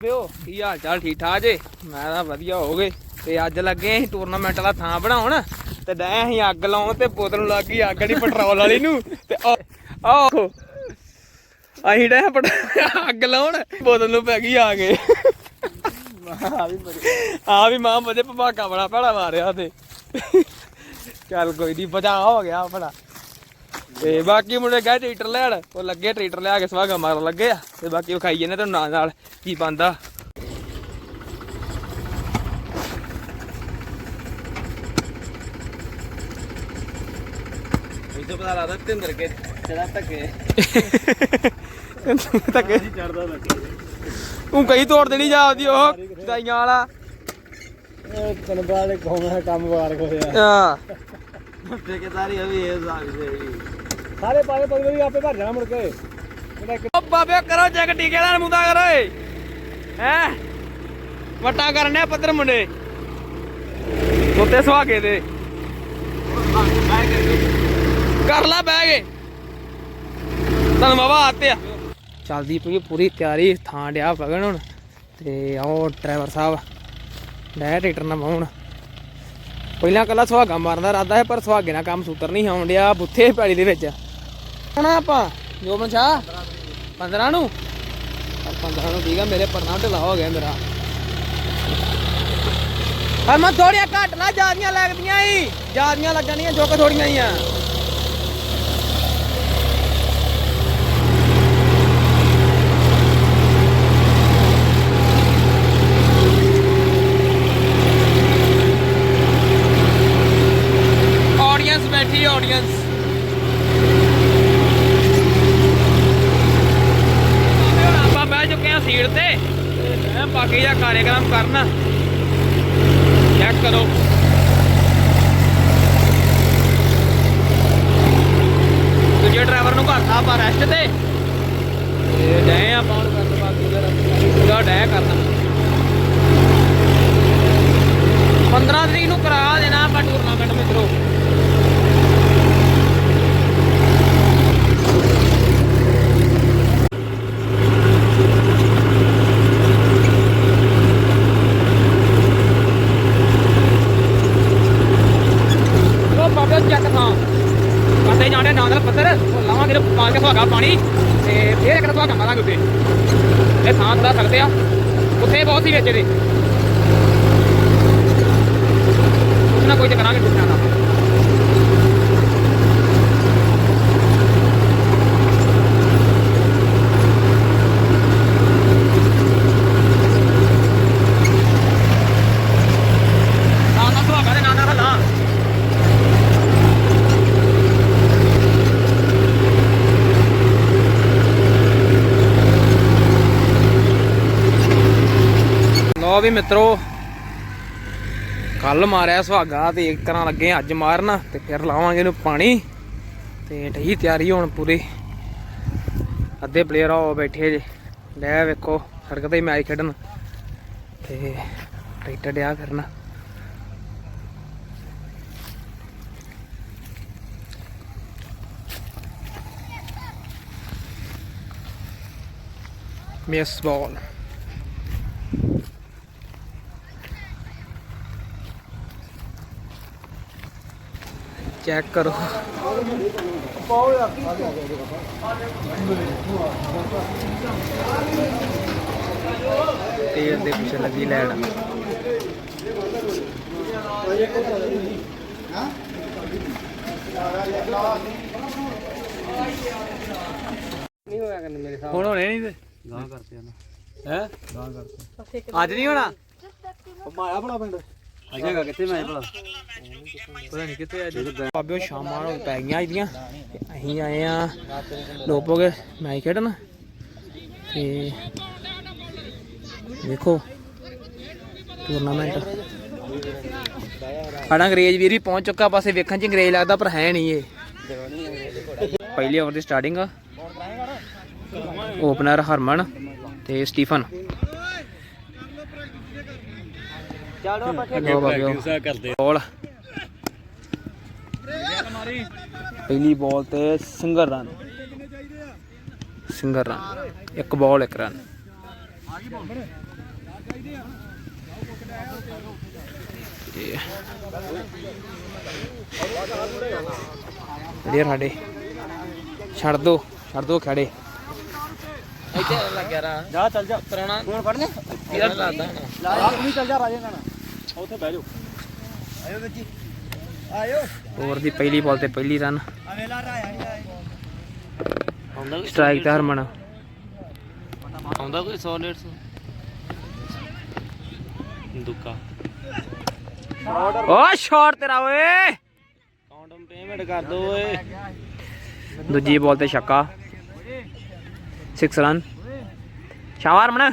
ਪਿਓ, ਕੀ ਹਾਲ ਚਾਲ ਠੀਕ ਠਾਕ ਜੇ? ਮੈਂ ਤਾਂ ਵਧੀਆ ਹੋ ਗਏ। ਤੇ ਅੱਜ ਲੱਗੇ ਅਸੀਂ ਟੂਰਨਾਮੈਂਟ ਵਾਲਾ ਥਾਂ ਬਣਾਉਣ। ਤੇ ਡੈ ਅਸੀਂ ਅੱਗ ਲਾਉਣ ਤੇ ਬੋਤਲ ਨੂੰ ਲੱਗ ਗਈ ਅੱਗ ਨਹੀਂ ਪੈਟਰੋਲ ਵਾਲੀ ਨੂੰ। ਤੇ ਆਹੋ ਅਸੀਂ ਡੈ ਅੱਗ ਲਾਉਣ, ਬੋਤਲ ਨੂੰ ਪੈ ਗਈ ਆ ਗਏ ਆ ਵੀ ਮਾਂ ਮਜੇ ਭਵਾਕਾ ਬੜਾ ਭੜਾ ਮਾਰਿਆ ਤੇ। ਚੱਲ ਕੋਈ ਨਹੀਂ ਬਚਾ ਹੋ ਗਿਆ ਭਲਾ ਤੇ ਬਾਕੀ ਮੁੰਡੇ ਗਏ ਟ੍ਰੈਕਟਰ ਲੈਣ ਉਹ ਲੱਗੇ ਟ੍ਰੈਕਟਰ ਲਿਆ ਕੇ ਸਵਾਗਾ ਮਾਰਨ ਲੱਗੇ ਆ ਤੇ ਬਾਕੀ ਉਹ ਖਾਈ ਜਾਂਦੇ ਤੇ ਨਾਲ ਨਾਲ ਕੀ ਬੰਦਾ ਇਦੋਂ ਪਤਾ ਲੱਗਦਾ ਤਿੰਦਰ ਕੇ ਚੜਾ ਧੱਕੇ। ਧੱਕੇ। ਚੜਦਾ ਲੱਗੇ ਤੂੰ ਕਈ ਤੋੜ ਦੇਣੀ ਜਾਂਦੀ ਉਹ ਦਾਈਆਂ ਵਾਲਾ? ਇਹ ਤਨ ਕੋਮਾ ਕੰਮ ਵਾਰ ਹੋਇਆ। ਆ ਠੇਕੇਦਾਰੀ ਵੀ ਇਹ ਸਾਗ ਦੇ। ਸਾਰੇ ਪਾਸੇ ਪਗਲੇ ਵੀ ਆਪੇ ਭਰ ਜਾਣਾ ਮੁੜ ਕੇ। ਓ ਬਾਬੇ ਕਰੋ ਚੈੱਕ, ਟੀਕੇ ਨਾਲ ਮੁੰਡਾ ਕਰੋ ਏ। ਹੈ? ਵਟਾ ਕਰਨੇ ਆ ਮੁੰਡੇ। ਉੱਤੇ ਸੁਹਾਗੇ ਦੇ। ਕਰ ਲੈ ਬਹਿ ਗਏ ਤਨ ਬਾਬਾ ਆਤੇ ਆ। ਚੱਲਦੀ ਪਈ ਪੂਰੀ ਤਿਆਰੀ, ਥਾਂ ਡਿਆ ਪਗਣ ਹੁਣ। ਤੇ ਆਓ ਡਰਾਈਵਰ ਸਾਹਿਬ ਡੈ ਟਰੈਕਟਰ ਨਾ ਪਾਉਣ ਪਹਿਲਾਂ ਕੱਲਾ ਸੁਹਾਗਾ ਮਾਰਨ ਦਾ ਇਰਾਦਾ ਹੈ ਪਰ ਸੁਹਾਗੇ ਨਾਲ ਕੰਮ ਸੁਤਰ ਨਹੀਂ ਆਉਣ ਡਿਆ, ਬੁੱਥੇ ਪੈੜੀ ਦੇ ਵਿੱਚ। ਹੁਣ ਆਪਾਂ। ਜੋ ਮਨਸ਼ਾ 15 ਨੂੰ। ਪਰ 15 ਨੂੰ ਠੀਕ ਆ, ਮੇਰੇ ਪਰਨਾ ਢਿੱਲਾ ਹੋ ਗਿਆ ਮੇਰਾ। ਹਾਂ ਮੈਂ ਥੋੜੀਆਂ ਘੱਟ ਨਾ ਜਿਆਦੀਆਂ ਲੱਗਦੀਆਂ ਹੀ ਜਿਆਦੀਆਂ ਲੱਗਣੀਆਂ ਜੋ ਕਿ ਥੋੜੀਆਂ ਹੀ ਆ। ਬਾਕੀ ਦਾ ਕਾਰਜਕ੍ਰਮ ਕਰਨਾ। ਚੈੱਕ ਕਰੋ। ਦੂਜੇ ਡਰਾਈਵਰ ਨੂੰ ਘਾਤਾ ਆਪਾਂ ਰੈਸਟ ਤੇ। ਤੇ ਡੈ ਆ ਬਾਹਰ ਕਰਨ ਬਾਕੀ ਦਾ ਪੂਰਾ ਡੈ ਕਰਨਾ 15 ਤਰੀਕ ਨੂੰ ਕਰਾ ਦੇਣਾ ਆਪਾਂ ਟੂਰਨਾਮੈਂਟ ਮਿੱਤਰੋ ਉਹ ਬਾਬੇ ਚੱਕ ਥਾਂ ਕੱਟੇ ਜਾਣੇ ਨਾਲ ਨਾਲ ਪੱਥਰ ਉਹ ਲਾਵਾਂਗੇ ਤੇ ਪਾ ਕੇ ਸੁਹਾਗਾ ਪਾਣੀ ਤੇ ਫੇਰ ਇੱਕ ਸੁਹਾਗਾ ਮਾਰਾਂਗੇ ਉੱਤੇ। ਇਹ ਥਾਂ ਦਾ ਸਕਦੇ ਆ। ਉੱਥੇ ਬਹੁਤ ਸੀ ਵਿੱਚ ਦੇ ਕੁਛ ਨਾ ਕੋਈ ਤੇ ਕਰਾਂਗੇ ਟੁੱਟਣਾ ਦਾ ਨਾਲ ਨਾਲ ਸੁਹਾਗਾ ਦੇ ਨਾਲ ਨਾਲ ਹੱਲਾਂ ਲੋ ਵੀ ਮਿੱਤਰੋ ਕੱਲ ਮਾਰਿਆ ਸੁਹਾਗਾ ਤੇ ਇੱਕ ਤਰ੍ਹਾਂ ਲੱਗੇ ਅੱਜ ਮਾਰਨ ਤੇ ਫਿਰ ਲਾਵਾਂਗੇ ਇਹਨੂੰ ਪਾਣੀ ਤੇ ਢਈ ਤਿਆਰੀ ਹੋਣ ਪੂਰੀ। ਅੱਧੇ ਪਲੇਅਰ ਆ ਬੈਠੇ ਜੇ। ਲੈ ਵੇਖੋ, ਸੜਕ ਤੇ ਮੈਚ ਖੇਡਣ। ਤੇ ਟਰੈਕਟਰ ਡਿਆ ਕਰਨਾ। ਮਿਸ ਬਾਲ ਚੈੱਕ ਕਰੋ। ਤੇਲ ਦੇ ਪਿੱਛੇ ਲੱਗੀ ਲੈਣ। ਨਹੀਂ ਹੋਇਆ ਕਰਨੇ ਮੇਰੇ ਸਾਹ ਹੁਣ ਹੋਣੇ ਨਹੀਂ ਤੇ? ਗਾਂ ਕਰਦੇ ਆ ਨਾ ਹੈ? ਗਾਂ ਕਰਦੇ ਅੱਜ ਨਹੀਂ ਹੋਣਾ? ਮਾਇਆ ਬਣਾ ਪਿੰਡ। ਅਜੇਗਾ ਕਿੱਥੇ ਮੈਂ ਭਲਾ। ਪਤਾ ਨਹੀਂ ਕਿੱਥੇ ਅੱਜ। ਬਾਬਿਓ ਸ਼ਾਮਾਂ ਨੂੰ ਪੈ ਗਈਆਂ ਇਹਦੀਆਂ ਤੇ ਅਸੀਂ ਆਏ ਆ ਲੋਪੋਗੇ ਮੈਚ ਖੇਡਣ। ਤੇ ਦੇਖੋ ਟੂਰਨਾਮੈਂਟ ਸਾਡਾ ਅੰਗਰੇਜ਼ ਵੀਰ ਵੀ ਪਹੁੰਚ ਚੁੱਕਾ ਪਾਸੇ ਵੇਖਣ ਚ ਅੰਗਰੇਜ਼ ਲੱਗਦਾ ਪਰ ਹੈ ਨਹੀਂ ਇਹ। ਪਹਿਲੀ ਓਵਰ ਦੀ ਸਟਾਰਟਿੰਗ ਓਪਨਰ ਹਰਮਨ ਤੇ ਸਟੀਫਨ। ਚਲੋ ਲੋ ਬਾਬਿਓ ਕਰਦੇ ਬਾਲ। ਪਹਿਲੀ ਬਾਲ ਤੇ ਸਿੰਗਲ ਰਨ ਸਿੰਗਲ ਰਨ ਇੱਕ ਬਾਲ ਇੱਕ ਰਨ ਜਿਹੜੇ ਸਾਡੇ? ਛੱਡ ਦੋ ਛੱਡ ਦੋ ਖੜੇ ਇੱਥੇ ਲੱਗਿਆ ਰਾ ਜਾ ਚੱਲ ਜਾ। ਤਰਾਣਾ ਹੁਣ ਫੜਨੇ? ਯਾਰ ਲਾਦਾ ਲਾ ਤੂੰ ਵੀ ਚੱਲ ਜਾ ਰਾਜੇ ਨਾਲ। ਉੱਥੇ ਬਹਿ ਜਾਓ। ਆਇਓ ਬੱਚੀ ਆਇਓ। ਓਵਰ ਦੀ ਪਹਿਲੀ ਬਾਲ ਤੇ ਪਹਿਲੀ ਰਨ ਅਵੇਲਾ ਰਾਇਆ ਆਉਂਦਾ ਸਟ੍ਰਾਈਕ ਤੇ ਹਰਮਨ। ਆਉਂਦਾ ਕੋਈ 100 150 ਦੁੱਕਾ। ਓ ਸ਼ਾਟ ਤੇਰਾ ਓਏ। ਕਾਊਂਟਮ ਪੇਮੈਂਟ ਕਰ ਦੋ ਓਏ? ਦੂਜੀ ਬਾਲ ਤੇ ਛੱਕਾ। 6 ਰਨ ਸ਼ਾਬਾਸ਼ ਹਰਮਨ।